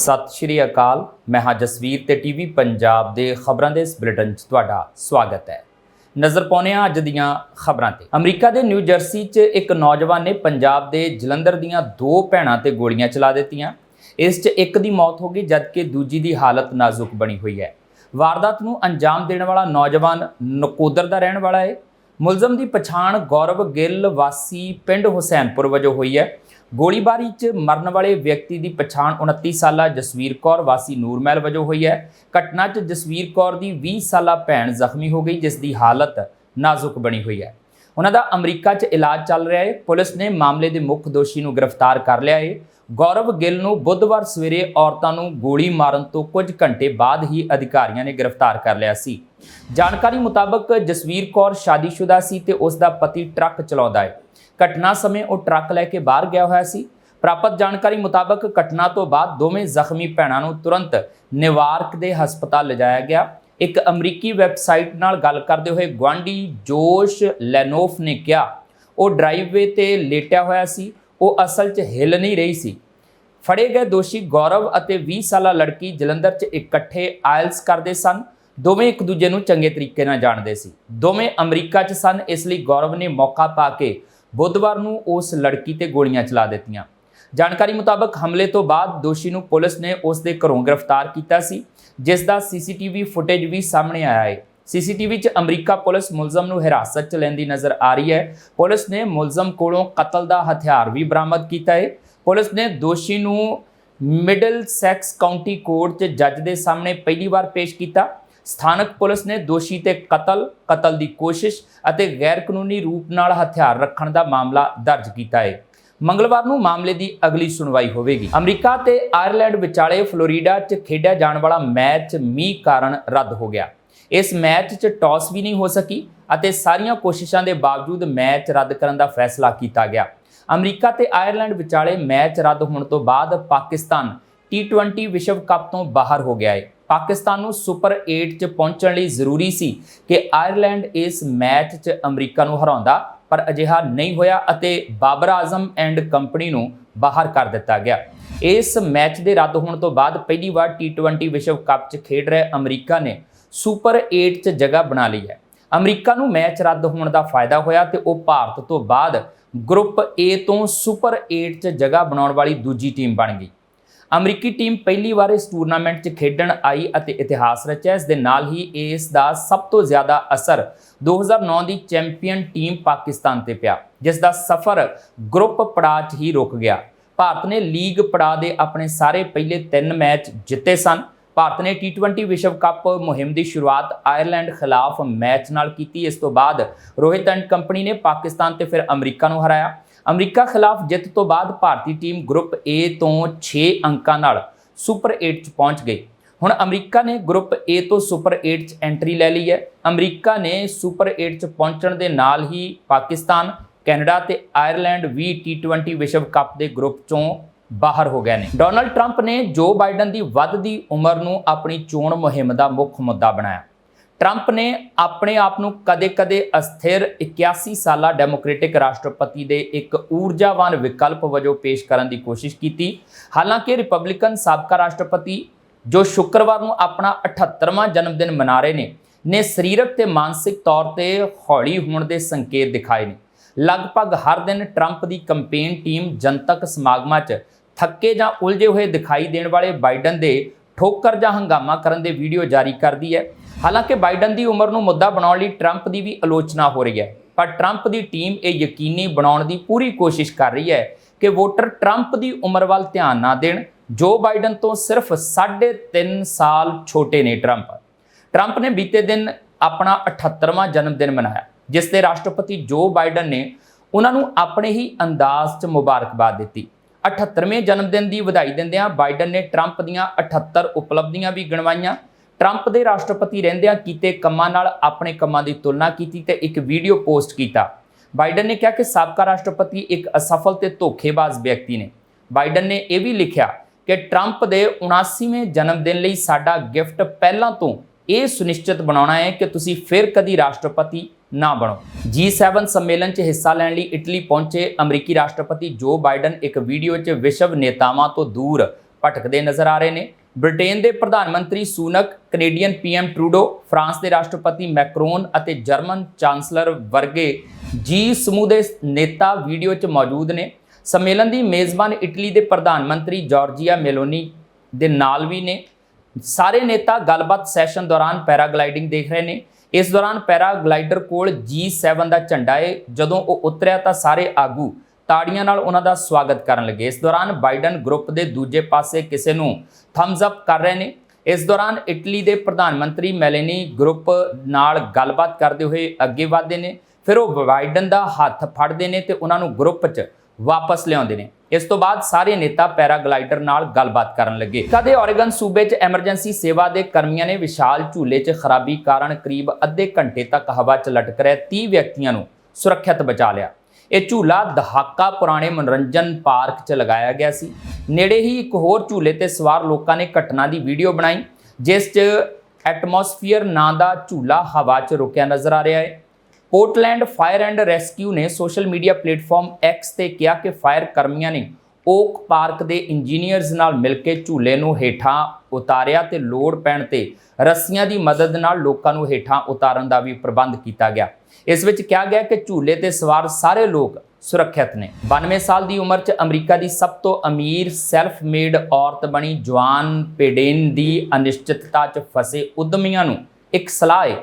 ਸਤਿ ਸ਼੍ਰੀ ਅਕਾਲ। ਮੈਂ ਹਾਂ ਜਸਵੀਰ ਤੇ ਟੀਵੀ ਪੰਜਾਬ ਦੇ ਖਬਰਾਂ ਦੇ ਇਸ ਬੁਲੇਟਿਨ 'ਚ ਤੁਹਾਡਾ ਸਵਾਗਤ ਹੈ। ਨਜ਼ਰ ਪਾਉਂਦੇ ਹਾਂ ਅੱਜ ਦੀਆਂ ਖਬਰਾਂ ਤੇ। ਅਮਰੀਕਾ ਦੇ ਨਿਊ ਜਰਸੀ 'ਚ ਇੱਕ ਨੌਜਵਾਨ ਨੇ ਪੰਜਾਬ ਦੇ ਜਲੰਧਰ ਦੀਆਂ ਦੋ ਭੈਣਾਂ ਤੇ ਗੋਲੀਆਂ ਚਲਾ ਦਿੱਤੀਆਂ। ਇਸ 'ਚ ਇੱਕ ਦੀ ਮੌਤ ਹੋ ਗਈ, ਜਦਕਿ ਦੂਜੀ ਦੀ ਹਾਲਤ ਨਾਜ਼ੁਕ ਬਣੀ ਹੋਈ ਹੈ। ਵਾਰਦਾਤ ਨੂੰ ਅੰਜਾਮ ਦੇਣ ਵਾਲਾ ਨੌਜਵਾਨ ਨਕੋਦਰ ਦਾ ਰਹਿਣ ਵਾਲਾ ਹੈ। ਮੁਲਜ਼ਮ ਦੀ ਪਛਾਣ ਗੌਰਵ ਗਿੱਲ ਵਾਸੀ ਪਿੰਡ ਹੁਸੈਨਪੁਰ ਵਜੋਂ ਹੋਈ ਹੈ। ਗੋਲੀਬਾਰੀ 'ਚ ਮਰਨ ਵਾਲੇ ਵਿਅਕਤੀ ਦੀ ਪਛਾਣ 29 ਸਾਲਾ ਜਸਵੀਰ ਕੌਰ, ਵਾਸੀ ਨੂਰਮਹਿਲ ਵਜੋਂ ਹੋਈ ਹੈ। ਘਟਨਾ 'ਚ ਜਸਵੀਰ ਕੌਰ ਦੀ 20 ਸਾਲਾ ਭੈਣ ਜ਼ਖਮੀ ਹੋ ਗਈ, ਜਿਸ ਦੀ ਹਾਲਤ ਨਾਜ਼ੁਕ ਬਣੀ ਹੋਈ ਹੈ। ਉਹਨਾਂ ਦਾ ਅਮਰੀਕਾ 'ਚ ਇਲਾਜ ਚੱਲ ਰਿਹਾ ਹੈ। ਪੁਲਿਸ ਨੇ ਮਾਮਲੇ ਦੇ ਮੁੱਖ ਦੋਸ਼ੀ ਨੂੰ ਗ੍ਰਿਫਤਾਰ ਕਰ ਲਿਆ ਹੈ। ਗੌਰਵ ਗਿੱਲ ਨੂੰ ਬੁੱਧਵਾਰ ਸਵੇਰੇ ਔਰਤਾਂ ਨੂੰ ਗੋਲੀ ਮਾਰਨ ਤੋਂ ਕੁਝ ਘੰਟੇ ਬਾਅਦ ਹੀ ਅਧਿਕਾਰੀਆਂ ਨੇ ਗ੍ਰਿਫਤਾਰ ਕਰ ਲਿਆ ਸੀ। ਜਾਣਕਾਰੀ ਮੁਤਾਬਕ ਜਸਵੀਰ ਕੌਰ ਸ਼ਾਦੀशुदा ਸੀ ਤੇ ਉਸ ਦਾ ਪਤੀ ਟਰੱਕ ਚਲਾਉਂਦਾ ਹੈ। ਘਟਨਾ ਸਮੇਂ ਉਹ ਟਰੱਕ ਲੈ ਕੇ ਬਾਹਰ ਗਿਆ ਹੋਇਆ ਸੀ। ਪ੍ਰਾਪਤ ਜਾਣਕਾਰੀ ਮੁਤਾਬਕ ਘਟਨਾ ਤੋਂ ਬਾਅਦ ਦੋਵੇਂ ਜ਼ਖਮੀ ਭੈਣਾਂ ਨੂੰ ਤੁਰੰਤ ਨਿਵਾਰਕ ਦੇ ਹਸਪਤਾਲ ਲਿਜਾਇਆ ਗਿਆ। ਇੱਕ ਅਮਰੀਕੀ ਵੈਬਸਾਈਟ ਨਾਲ ਗੱਲ ਕਰਦੇ ਹੋਏ ਗਵਾਂਡੀ ਜੋਸ਼ ਲੈਨੋਫ ਨੇ ਕਿਹਾ, ਉਹ ਡਰਾਈਵਵੇ ਤੇ ਲੇਟਿਆ ਹੋਇਆ ਸੀ। ਉਹ ਅਸਲ 'ਚ ਹਿੱਲ ਨਹੀਂ ਰਹੀ ਸੀ। ਫੜੇ ਗਏ ਦੋਸ਼ੀ ਗੌਰਵ ਅਤੇ 20 ਸਾਲਾ ਲੜਕੀ ਜਲੰਧਰ 'ਚ ਇਕੱਠੇ ਆਇਲਸ ਕਰਦੇ ਸਨ। ਦੋਵੇਂ ਇੱਕ ਦੂਜੇ ਨੂੰ ਚੰਗੇ ਤਰੀਕੇ ਨਾਲ ਜਾਣਦੇ ਸੀ। ਦੋਵੇਂ ਅਮਰੀਕਾ 'ਚ ਸਨ, ਇਸ ਲਈ ਗੌਰਵ ਨੇ ਮੌਕਾ ਪਾ ਕੇ ਬੁੱਧਵਾਰ ਨੂੰ ਉਸ ਲੜਕੀ ਤੇ ਗੋਲੀਆਂ ਚਲਾ ਦਿੱਤੀਆਂ। ਜਾਣਕਾਰੀ ਮੁਤਾਬਕ ਹਮਲੇ ਤੋਂ ਬਾਅਦ ਦੋਸ਼ੀ ਨੂੰ ਪੁਲਿਸ ਨੇ ਉਸ ਦੇ ਘਰੋਂ ਗ੍ਰਿਫਤਾਰ ਕੀਤਾ ਸੀ, ਜਿਸ ਦਾ ਸੀਸੀਟੀਵੀ ਫੁਟੇਜ ਵੀ ਸਾਹਮਣੇ ਆਇਆ ਹੈ। ਸੀਸੀਟੀਵੀ 'ਚ ਅਮਰੀਕਾ ਪੁਲਿਸ ਮੁਲਜ਼ਮ ਨੂੰ ਹਿਰਾਸਤ 'ਚ ਲੈਂਦੀ ਨਜ਼ਰ ਆ ਰਹੀ ਹੈ। ਪੁਲਿਸ ਨੇ ਮੁਲਜ਼ਮ ਕੋਲੋਂ ਕਤਲ ਦਾ ਹਥਿਆਰ ਵੀ ਬਰਾਮਦ ਕੀਤਾ ਹੈ। ਪੁਲਿਸ ਨੇ ਦੋਸ਼ੀ ਨੂੰ ਮਿਡਲ ਸੈਕਸ ਕਾਉਂਟੀ ਕੋਰਟ 'ਚ ਜੱਜ ਦੇ ਸਾਹਮਣੇ ਪਹਿਲੀ ਵਾਰ ਪੇਸ਼ ਕੀਤਾ। ਸਥਾਨਕ ਪੁਲਿਸ ਨੇ ਦੋਸ਼ੀ ਤੇ ਕਤਲ ਕਤਲ ਦੀ ਕੋਸ਼ਿਸ਼ ਅਤੇ ਗੈਰ ਕਾਨੂੰਨੀ ਰੂਪ ਨਾਲ ਹਥਿਆਰ ਰੱਖਣ ਦਾ ਮਾਮਲਾ ਦਰਜ ਕੀਤਾ ਹੈ। ਮੰਗਲਵਾਰ ਨੂੰ ਮਾਮਲੇ ਦੀ ਅਗਲੀ ਸੁਣਵਾਈ ਹੋਵੇਗੀ। ਅਮਰੀਕਾ ਤੇ ਆਇਰਲੈਂਡ ਵਿਚਾਲੇ ਫਲੋਰੀਡਾ 'ਚ ਖੇਡਿਆ ਜਾਣ ਵਾਲਾ ਮੈਚ ਮੀਂਹ ਕਾਰਨ ਰੱਦ ਹੋ ਗਿਆ। ਇਸ ਮੈਚ 'ਚ ਟਾਸ ਵੀ ਨਹੀਂ ਹੋ ਸਕੀ ਅਤੇ ਸਾਰੀਆਂ ਕੋਸ਼ਿਸ਼ਾਂ ਦੇ ਬਾਵਜੂਦ ਮੈਚ ਰੱਦ ਕਰਨ ਦਾ ਫੈਸਲਾ ਕੀਤਾ ਗਿਆ। ਅਮਰੀਕਾ ਤੇ ਆਇਰਲੈਂਡ ਵਿਚਾਲੇ ਮੈਚ ਰੱਦ ਹੋਣ ਤੋਂ ਬਾਅਦ ਪਾਕਿਸਤਾਨ T20 ਵਿਸ਼ਵ ਕੱਪ ਤੋਂ ਬਾਹਰ ਹੋ ਗਿਆ ਹੈ। ਪਾਕਿਸਤਾਨ ਨੂੰ ਸੁਪਰ 8 'ਚ ਪਹੁੰਚਣ ਲਈ ਜ਼ਰੂਰੀ ਸੀ ਕਿ ਆਇਰਲੈਂਡ ਇਸ ਮੈਚ 'ਚ ਅਮਰੀਕਾ ਨੂੰ ਹਰਾਉਂਦਾ, ਪਰ ਅਜਿਹਾ ਨਹੀਂ ਹੋਇਆ ਅਤੇ ਬਾਬਰ ਆਜ਼ਮ ਐਂਡ ਕੰਪਨੀ ਨੂੰ ਬਾਹਰ ਕਰ ਦਿੱਤਾ ਗਿਆ। ਇਸ ਮੈਚ ਦੇ ਰੱਦ ਹੋਣ ਤੋਂ ਬਾਅਦ ਪਹਿਲੀ ਵਾਰ T20 ਵਿਸ਼ਵ ਕੱਪ 'ਚ ਖੇਡ ਰਹੇ ਅਮਰੀਕਾ ਨੇ ਸੁਪਰ 8 'ਚ ਜਗ੍ਹਾ ਬਣਾ ਲਈ ਹੈ। ਅਮਰੀਕਾ ਨੂੰ ਮੈਚ ਰੱਦ ਹੋਣ ਦਾ ਫਾਇਦਾ ਹੋਇਆ ਤੇ ਉਹ ਭਾਰਤ ਤੋਂ ਬਾਅਦ ਗਰੁੱਪ A ਤੋਂ ਸੁਪਰ 8 'ਚ ਜਗ੍ਹਾ ਬਣਾਉਣ ਵਾਲੀ ਦੂਜੀ ਟੀਮ ਬਣ ਗਈ। ਅਮਰੀਕੀ ਟੀਮ ਪਹਿਲੀ ਵਾਰ ਇਸ ਟੂਰਨਾਮੈਂਟ 'ਚ ਖੇਡਣ ਆਈ ਅਤੇ ਇਤਿਹਾਸ ਰਚਿਆ ਇਸ ਦੇ ਨਾਲ ਹੀ ਇਸ ਦਾ ਸਭ ਤੋਂ ਜ਼ਿਆਦਾ ਅਸਰ 2009 ਦੀ ਚੈਂਪੀਅਨ ਟੀਮ ਪਾਕਿਸਤਾਨ ਤੇ ਪਿਆ, ਜਿਸ ਦਾ ਸਫ਼ਰ ਗਰੁੱਪ ਪੜਾਅ 'ਚ ਹੀ ਰੁਕ ਗਿਆ। ਭਾਰਤ ਨੇ ਲੀਗ ਪੜਾਅ ਦੇ ਆਪਣੇ ਸਾਰੇ ਪਹਿਲੇ 3 ਮੈਚ ਜਿੱਤੇ ਸਨ। ਭਾਰਤ ਨੇ T20 ਵਿਸ਼ਵ ਕੱਪ ਮੁਹਿੰਮ ਦੀ ਸ਼ੁਰੂਆਤ ਆਇਰਲੈਂਡ ਖਿਲਾਫ ਮੈਚ ਨਾਲ ਕੀਤੀ। ਇਸ ਤੋਂ ਬਾਅਦ ਰੋਹਿਤ ਐਂਡ ਕੰਪਨੀ ਨੇ ਪਾਕਿਸਤਾਨ ਤੇ ਫਿਰ ਅਮਰੀਕਾ ਨੂੰ ਹਰਾਇਆ। ਅਮਰੀਕਾ ਖਿਲਾਫ ਜਿੱਤ ਤੋਂ ਬਾਅਦ ਭਾਰਤੀ ਟੀਮ ਗਰੁੱਪ A ਤੋਂ 6 ਅੰਕਾਂ ਨਾਲ ਸੁਪਰ 8 ਚ ਪਹੁੰਚ ਗਈ। ਹੁਣ ਅਮਰੀਕਾ ਨੇ ਗਰੁੱਪ A ਤੋਂ ਸੁਪਰ 8 ਚ ਐਂਟਰੀ ਲੈ ਲਈ ਹੈ। ਅਮਰੀਕਾ ਨੇ ਸੁਪਰ 8 ਚ ਪਹੁੰਚਣ ਦੇ ਨਾਲ ਹੀ ਪਾਕਿਸਤਾਨ, ਕੈਨੇਡਾ ਤੇ ਆਇਰਲੈਂਡ ਵੀ T20 ਵਿਸ਼ਵ ਕੱਪ ਦੇ ਗਰੁੱਪ ਚੋਂ ਬਾਹਰ ਹੋ ਗਏ ਨੇ। ਡੋਨਲਡ ਟਰੰਪ ਨੇ ਜੋ ਬਾਈਡਨ ਦੀ ਵੱਧਦੀ ਉਮਰ ਨੂੰ ਆਪਣੀ ਚੋਣ ਮੁਹਿੰਮ ਦਾ ਮੁੱਖ ਮੁੱਦਾ ਬਣਾਇਆ। ਟਰੰਪ ਨੇ ਆਪਣੇ ਆਪ ਨੂੰ ਕਦੇ-ਕਦੇ ਅਸਥਿਰ 81 ਸਾਲਾ ਡੈਮੋਕ੍ਰੈਟਿਕ ਰਾਸ਼ਟਰਪਤੀ ਦੇ ਇੱਕ ਊਰਜਾਵਾਨ ਵਿਕਲਪ ਵਜੋਂ ਪੇਸ਼ ਕਰਨ ਦੀ ਕੋਸ਼ਿਸ਼ ਕੀਤੀ। ਹਾਲਾਂਕਿ ਰਿਪਬਲਿਕਨ ਸਾਬਕਾ ਰਾਸ਼ਟਰਪਤੀ ਜੋ ਸ਼ੁੱਕਰਵਾਰ ਨੂੰ ਆਪਣਾ 78ਵਾਂ ਜਨਮ ਦਿਨ ਮਨਾ ਰਹੇ ਨੇ ਨੇ ਸਰੀਰਕ ਤੇ ਮਾਨਸਿਕ ਤੌਰ ਤੇ ਹੌਲੀ ਹੋਣ ਦੇ ਸੰਕੇਤ ਦਿਖਾਏ ਨੇ। ਲਗਭਗ ਹਰ ਦਿਨ ਟਰੰਪ ਦੀ ਕੈਂਪੇਨ ਟੀਮ ਜਨਤਕ ਸਮਾਗਮਾਂ 'ਚ ਥੱਕੇ ਜਾਂ ਉਲਝੇ ਹੋਏ ਦਿਖਾਈ ਦੇਣ ਵਾਲੇ ਬਾਈਡਨ ਦੇ ਠੋਕਰ ਜਾਂ ਹੰਗਾਮਾ ਕਰਨ ਦੇ ਵੀਡੀਓ ਜਾਰੀ ਕਰਦੀ ਹੈ। ਹਾਲਾਂਕਿ ਬਾਈਡਨ ਦੀ ਉਮਰ ਨੂੰ ਮੁੱਦਾ ਬਣਾਉਣ ਲਈ ਟਰੰਪ ਦੀ ਵੀ ਆਲੋਚਨਾ ਹੋ ਰਹੀ ਹੈ। ਪਰ ਟਰੰਪ ਦੀ ਟੀਮ ਇਹ ਯਕੀਨੀ ਬਣਾਉਣ ਦੀ ਪੂਰੀ ਕੋਸ਼ਿਸ਼ ਕਰ ਰਹੀ ਹੈ ਕਿ ਵੋਟਰ ਟਰੰਪ ਦੀ ਉਮਰ ਵੱਲ ਧਿਆਨ ਨਾ ਦੇਣ। ਜੋ ਬਾਈਡਨ ਤੋਂ ਸਿਰਫ 3.5 ਸਾਲ ਛੋਟੇ ਨੇ ਟਰੰਪ। ਟਰੰਪ ਨੇ ਬੀਤੇ ਦਿਨ ਆਪਣਾ 78ਵਾਂ ਜਨਮ ਦਿਨ ਮਨਾਇਆ, ਜਿਸ ਤੇ ਰਾਸ਼ਟਰਪਤੀ ਜੋ ਬਾਈਡਨ ਨੇ ਉਹਨਾਂ ਨੂੰ ਆਪਣੇ ਹੀ ਅੰਦਾਜ਼ 'ਚ ਮੁਬਾਰਕਬਾਦ ਦਿੱਤੀ। 78ਵੇਂ ਜਨਮ ਦਿਨ ਦੀ ਵਧਾਈ ਦਿੰਦਿਆਂ ਬਾਈਡਨ ਨੇ ਟਰੰਪ ਦੀਆਂ 78 ਉਪਲਬਧੀਆਂ ਵੀ ਗਿਣਵਾਈਆਂ। ਟਰੰਪ ਦੇ ਰਾਸ਼ਟਰਪਤੀ ਰਹਿੰਦਿਆਂ ਕੀਤੇ ਕੰਮਾਂ ਨਾਲ ਆਪਣੇ ਕੰਮਾਂ ਦੀ ਤੁਲਨਾ ਕੀਤੀ ਤੇ ਇੱਕ ਵੀਡੀਓ ਪੋਸਟ ਕੀਤਾ। ਬਾਈਡਨ ਨੇ ਕਿਹਾ ਕਿ ਸਾਬਕਾ ਰਾਸ਼ਟਰਪਤੀ ਇੱਕ ਅਸਫਲ ਤੇ ਧੋਖੇਬਾਜ਼ ਵਿਅਕਤੀ ਨੇ। ਬਾਈਡਨ ਨੇ ਇਹ ਵੀ ਲਿਖਿਆ ਕਿ ਟਰੰਪ ਦੇ 79ਵੇਂ ਜਨਮ ਦਿਨ ਲਈ ਸਾਡਾ ਗਿਫਟ ਪਹਿਲਾਂ ਤੋਂ ਇਹ ਸੁਨਿਸ਼ਚਿਤ ਬਣਾਉਣਾ ਹੈ ਕਿ ਤੁਸੀਂ ਫਿਰ ਕਦੀ ਰਾਸ਼ਟਰਪਤੀ ਨਾ ਬਣੋ। G7 ਸੰਮੇਲਨ 'ਚ ਹਿੱਸਾ ਲੈਣ ਲਈ ਇਟਲੀ ਪਹੁੰਚੇ ਅਮਰੀਕੀ ਰਾਸ਼ਟਰਪਤੀ ਜੋ ਬਾਈਡਨ ਇੱਕ ਵੀਡੀਓ 'ਚ ਵਿਸ਼ਵ ਨੇਤਾਵਾਂ ਤੋਂ ਦੂਰ ਭਟਕਦੇ ਨਜ਼ਰ ਆ ਰਹੇ ਨੇ। ਬ੍ਰਿਟੇਨ ਦੇ ਪ੍ਰਧਾਨ ਮੰਤਰੀ Sunak, Canadian PM Trudeau, France ਦੇ ਰਾਸ਼ਟਰਪਤੀ ਮੈਕਰੋਨ ਅਤੇ ਜਰਮਨ ਚਾਂਸਲਰ ਵਰਗੇ ਜੀ ਸਮੂਹ ਦੇ ਨੇਤਾ ਵੀਡੀਓ 'ਚ ਮੌਜੂਦ ਨੇ। ਸੰਮੇਲਨ ਦੀ ਮੇਜ਼ਬਾਨ ਇਟਲੀ ਦੇ ਪ੍ਰਧਾਨ ਮੰਤਰੀ ਜਾਰਜੀਆ ਮੈਲੋਨੀ ਦੇ ਨਾਲ ਵੀ ਨੇ। ਸਾਰੇ ਨੇਤਾ ਗੱਲਬਾਤ ਸੈਸ਼ਨ ਦੌਰਾਨ ਪੈਰਾਗਲਾਈਡਿੰਗ ਦੇਖ ਰਹੇ ਨੇ। ਇਸ ਦੌਰਾਨ ਪੈਰਾਗਲਾਈਡਰ ਕੋਲ G7 ਦਾ ਝੰਡਾ ਹੈ ਜਦੋਂ ਉਹ ਉਤਰਿਆ ਤਾਂ ਸਾਰੇ ਆਗੂ ਤਾੜੀਆਂ ਨਾਲ ਉਹਨਾਂ ਦਾ ਸਵਾਗਤ ਕਰਨ ਲੱਗੇ। ਇਸ ਦੌਰਾਨ ਬਾਈਡਨ ਗਰੁੱਪ ਦੇ ਦੂਜੇ ਪਾਸੇ ਕਿਸੇ ਨੂੰ ਥੰਬਸ ਅਪ ਕਰ ਰਹੇ ਨੇ। ਇਸ ਦੌਰਾਨ ਇਟਲੀ ਦੇ ਪ੍ਰਧਾਨ ਮੰਤਰੀ ਮੈਲੇਨੀ ਗਰੁੱਪ ਨਾਲ ਗੱਲਬਾਤ ਕਰਦੇ ਹੋਏ ਅੱਗੇ ਵਧਦੇ ਨੇ। ਫਿਰ ਉਹ ਬਾਈਡਨ ਦਾ ਹੱਥ ਫੜਦੇ ਨੇ ਤੇ ਉਹਨਾਂ ਨੂੰ ਗਰੁੱਪ 'ਚ ਵਾਪਸ ਲਿਆਉਂਦੇ ਨੇ। ਇਸ ਤੋਂ ਬਾਅਦ ਸਾਰੇ ਨੇਤਾ ਪੈਰਾਗਲਾਈਡਰ ਨਾਲ ਗੱਲਬਾਤ ਕਰਨ ਲੱਗੇ। ਕਦੇ ਔਰੇਗਨ ਸੂਬੇ 'ਚ ਐਮਰਜੈਂਸੀ ਸੇਵਾ ਦੇ ਕਰਮੀਆਂ ਨੇ ਵਿਸ਼ਾਲ ਝੂਲੇ 'ਚ ਖਰਾਬੀ ਕਾਰਨ ਕਰੀਬ ਅੱਧੇ ਘੰਟੇ ਤੱਕ ਹਵਾ 'ਚ ਲਟਕ ਰਹੇ 30 ਵਿਅਕਤੀਆਂ ਨੂੰ ਸੁਰੱਖਿਅਤ ਬਚਾ ਲਿਆ। ਇਹ ਝੂਲਾ ਦਹਾਕਾ ਪੁਰਾਣੇ ਮਨੋਰੰਜਨ ਪਾਰਕ 'ਚ ਲਗਾਇਆ ਗਿਆ ਸੀ। ਨੇੜੇ ਹੀ ਇੱਕ ਹੋਰ ਝੂਲੇ ਤੇ ਸਵਾਰ ਲੋਕਾਂ ਨੇ ਘਟਨਾ ਦੀ ਵੀਡੀਓ ਬਣਾਈ, ਜਿਸ 'ਚ ਐਟਮੋਸਫੀਅਰ ਨਾਂ ਦਾ ਝੂਲਾ ਹਵਾ 'ਚ ਰੁਕਿਆ ਨਜ਼ਰ ਆ ਰਿਹਾ ਹੈ। ਪੋਰਟਲੈਂਡ ਫਾਇਰ ਐਂਡ ਰੈਸਕਿਊ ਨੇ ਸੋਸ਼ਲ ਮੀਡੀਆ ਪਲੇਟਫਾਰਮ ਐਕਸ ਤੇ ਕਿਹਾ ਕਿ ਫਾਇਰ ਕਰਮੀਆਂ ਨੇ ਓਕ ਪਾਰਕ ਦੇ ਇੰਜੀਨੀਅਰਸ ਨਾਲ ਮਿਲ ਕੇ ਝੂਲੇ ਨੂੰ ਹੇਠਾਂ ਉਤਾਰਿਆ ਤੇ ਲੋੜ ਪੈਣ ਤੇ ਰੱਸੀਆਂ ਦੀ ਮਦਦ ਨਾਲ ਲੋਕਾਂ ਨੂੰ ਹੇਠਾਂ ਉਤਾਰਨ ਦਾ ਵੀ ਪ੍ਰਬੰਧ ਕੀਤਾ ਗਿਆ। ਇਸ ਵਿੱਚ ਕਿਹਾ ਗਿਆ ਕਿ ਝੂਲੇ ਤੇ ਸਵਾਰ ਸਾਰੇ ਲੋਕ ਸੁਰੱਖਿਅਤ ਨੇ। 92 ਸਾਲ ਦੀ ਉਮਰ 'ਚ ਅਮਰੀਕਾ ਦੀ ਸਭ ਤੋਂ ਅਮੀਰ ਸੈਲਫ ਮੇਡ ਔਰਤ ਬਣੀ ਜਵਾਨ ਪੇਡੇਨ ਦੀ ਅਨਿਸ਼ਚਿਤਤਾ 'ਚ ਫਸੇ ਉਦਮੀਆਂ ਨੂੰ ਇੱਕ ਸਲਾਹ ਹੈ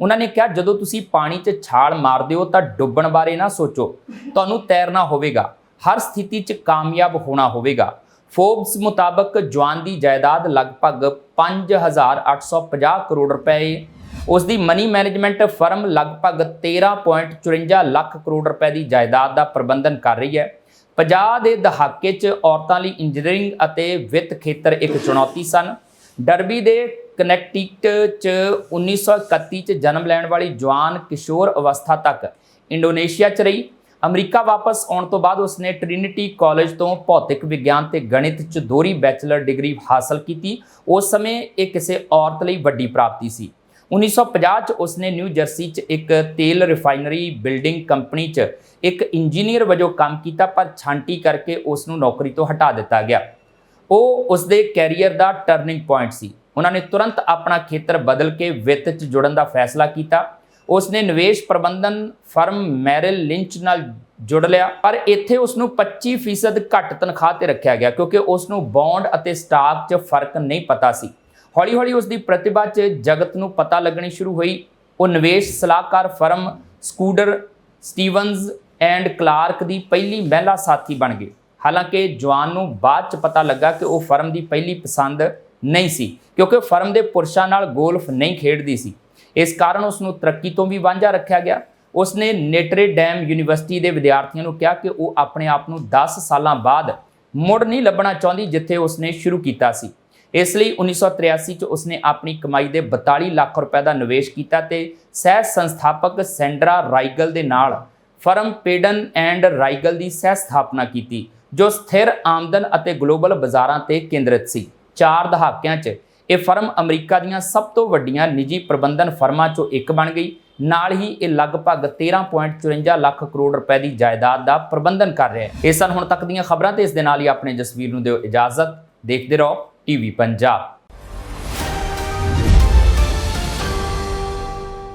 ਉਹਨਾਂ ਨੇ ਕਿਹਾ, ਜਦੋਂ ਤੁਸੀਂ ਪਾਣੀ 'ਚ ਛਾਲ ਮਾਰਦੇ ਹੋ ਤਾਂ ਡੁੱਬਣ ਬਾਰੇ ਨਾ ਸੋਚੋ। ਤੁਹਾਨੂੰ ਤੈਰਨਾ ਹੋਵੇਗਾ। ਹਰ ਸਥਿਤੀ 'ਚ ਕਾਮਯਾਬ ਹੋਣਾ ਹੋਵੇਗਾ। ਫੋਰਬਸ ਮੁਤਾਬਕ ਜਵਾਨ ਦੀ ਜਾਇਦਾਦ ਲਗਭਗ 5850 ਕਰੋੜ ਰੁਪਏ ਹੈ। ਉਸ ਦੀ ਮਨੀ ਮੈਨੇਜਮੈਂਟ ਫਰਮ ਲਗਭਗ 13.54 ਲੱਖ ਕਰੋੜ ਰੁਪਏ ਦੀ ਜਾਇਦਾਦ ਦਾ ਪ੍ਰਬੰਧਨ ਕਰ ਰਹੀ ਹੈ। 50 ਦੇ ਦਹਾਕੇ 'ਚ ਔਰਤਾਂ ਲਈ ਇੰਜੀਨੀਅਰਿੰਗ ਅਤੇ ਵਿੱਤ ਖੇਤਰ ਇੱਕ ਚੁਣੌਤੀ ਸਨ। ਡਰਬੀ ਦੇ ਕਨੈਕਟਿਕਟ 'ਚ 1931 'ਚ ਜਨਮ ਲੈਣ ਵਾਲੀ ਜਵਾਨ ਕਿਸ਼ੋਰ ਅਵਸਥਾ ਤੱਕ ਇੰਡੋਨੇਸ਼ੀਆ 'ਚ ਰਹੀ। ਅਮਰੀਕਾ ਵਾਪਸ ਆਉਣ ਤੋਂ ਬਾਅਦ ਉਸਨੇ ਟ੍ਰਿਨਿਟੀ ਕਾਲਜ ਤੋਂ ਭੌਤਿਕ ਵਿਗਿਆਨ ਤੇ ਗਣਿਤ 'ਚ ਦੋਹਰੀ ਬੈਚਲਰ ਡਿਗਰੀ ਹਾਸਲ ਕੀਤੀ। ਉਸ ਸਮੇਂ ਇਹ ਕਿਸੇ ਔਰਤ ਲਈ ਵੱਡੀ ਪ੍ਰਾਪਤੀ ਸੀ। 1950 ਚ ਉਸਨੇ ਨਿਊ ਜਰਸੀ ਚ ਇੱਕ ਤੇਲ ਰਿਫਾਈਨਰੀ ਬਿਲਡਿੰਗ ਕੰਪਨੀ ਚ ਇੱਕ ਇੰਜੀਨੀਅਰ ਵਜੋਂ ਕੰਮ ਕੀਤਾ, ਪਰ ਛਾਂਟੀ ਕਰਕੇ ਉਸ ਨੂੰ ਨੌਕਰੀ ਤੋਂ ਹਟਾ ਦਿੱਤਾ ਗਿਆ। ਉਹ ਉਸਦੇ ਕੈਰੀਅਰ ਦਾ ਟਰਨਿੰਗ ਪੁਆਇੰਟ ਸੀ। ਉਹਨਾਂ ਨੇ ਤੁਰੰਤ ਆਪਣਾ ਖੇਤਰ ਬਦਲ ਕੇ ਵਿੱਤ 'ਚ ਜੁੜਨ ਦਾ ਫੈਸਲਾ ਕੀਤਾ। ਉਸ ਨੇ ਨਿਵੇਸ਼ ਪ੍ਰਬੰਧਨ ਫਰਮ ਮੈਰਿਲ ਲਿੰਚ ਨਾਲ ਜੁੜ ਲਿਆ। ਪਰ ਇੱਥੇ ਉਸ ਨੂੰ 25% ਘੱਟ ਤਨਖਾਹ ਤੇ ਰੱਖਿਆ ਗਿਆ ਕਿਉਂਕਿ ਉਸ ਨੂੰ ਬੌਂਡ ਅਤੇ ਸਟਾਕ 'ਚ ਫ਼ਰਕ ਨਹੀਂ ਪਤਾ ਸੀ। ਹੌਲੀ-ਹੌਲੀ ਉਸ ਦੀ ਪ੍ਰਤਿਭਾ 'ਚ ਜਗਤ ਨੂੰ ਪਤਾ ਲੱਗਣੀ ਸ਼ੁਰੂ ਹੋਈ। ਉਹ ਨਿਵੇਸ਼ ਸਲਾਹਕਾਰ firm Scudder Stevens and Clark ਦੀ ਪਹਿਲੀ ਮਹਿਲਾ ਸਾਥੀ ਬਣ ਗਈ ਹਾਲਾਂਕਿ ਜਵਾਨ ਨੂੰ ਬਾਅਦ 'ਚ ਪਤਾ ਲੱਗਾ ਕਿ ਉਹ ਫਰਮ ਦੀ ਪਹਿਲੀ ਪਸੰਦ ਨਹੀਂ ਸੀ ਕਿਉਂਕਿ ਫਰਮ ਦੇ ਪੁਰਸ਼ਾਂ ਨਾਲ ਗੋਲਫ ਨਹੀਂ ਖੇਡਦੀ ਸੀ। ਇਸ ਕਾਰਨ ਉਸ ਨੂੰ ਤਰੱਕੀ ਤੋਂ ਵੀ ਵਾਂਝਾ ਰੱਖਿਆ ਗਿਆ। ਉਸ ਨੇ ਨੇਟਰੇ ਡੈਮ ਯੂਨੀਵਰਸਿਟੀ ਦੇ ਵਿਦਿਆਰਥੀਆਂ ਨੂੰ ਕਿਹਾ ਕਿ ਉਹ ਆਪਣੇ ਆਪ ਨੂੰ 10 ਸਾਲਾਂ ਬਾਅਦ ਮੁੜ ਨਹੀਂ ਲੱਭਣਾ ਚਾਹੁੰਦੀ, ਜਿੱਥੇ ਉਸ ਨੇ ਸ਼ੁਰੂ ਕੀਤਾ ਸੀ। ਇਸ ਲਈ 1983 ਚ ਉਸਨੇ ਆਪਣੀ ਕਮਾਈ ਦੇ 42 ਲੱਖ ਰੁਪਏ ਦਾ ਨਿਵੇਸ਼ ਕੀਤਾ ਤੇ ਸਹਿ ਸੰਸਥਾਪਕ ਸੈਂਡਰਾ ਰਾਈਗਲ ਦੇ ਨਾਲ ਫਰਮ ਪੇਡਨ ਐਂਡ ਰਾਈਗਲ ਦੀ ਸਹਿ ਸਥਾਪਨਾ ਕੀਤੀ, ਜੋ ਸਥਿਰ ਆਮਦਨ ਅਤੇ ਗਲੋਬਲ ਬਾਜ਼ਾਰਾਂ ਤੇ ਕੇਂਦਰਿਤ ਸੀ। ਚਾਰ ਦਹਾਕਿਆਂ 'ਚ ਇਹ ਫਰਮ ਅਮਰੀਕਾ ਦੀਆਂ ਸਭ ਤੋਂ ਵੱਡੀਆਂ ਨਿੱਜੀ ਪ੍ਰਬੰਧਨ ਫਰਮਾਂ 'ਚੋਂ ਇੱਕ ਬਣ ਗਈ। ਨਾਲ ਹੀ ਇਹ ਲਗਭਗ 13.54 ਲੱਖ ਕਰੋੜ ਰੁਪਏ ਦੀ ਜਾਇਦਾਦ ਦਾ ਪ੍ਰਬੰਧਨ ਕਰ ਰਿਹਾ ਹੈ। ਇਹ ਸਨ ਹੁਣ ਤੱਕ ਦੀਆਂ ਖਬਰਾਂ ਤੇ ਇਸ ਦੇ ਨਾਲ ਹੀ ਆਪਣੇ ਜਸਵੀਰ ਨੂੰ ਦਿਓ ਇਜਾਜ਼ਤ। ਦੇਖਦੇ ਰਹੋ, ਟੀਵੀ ਪੰਜਾਬ।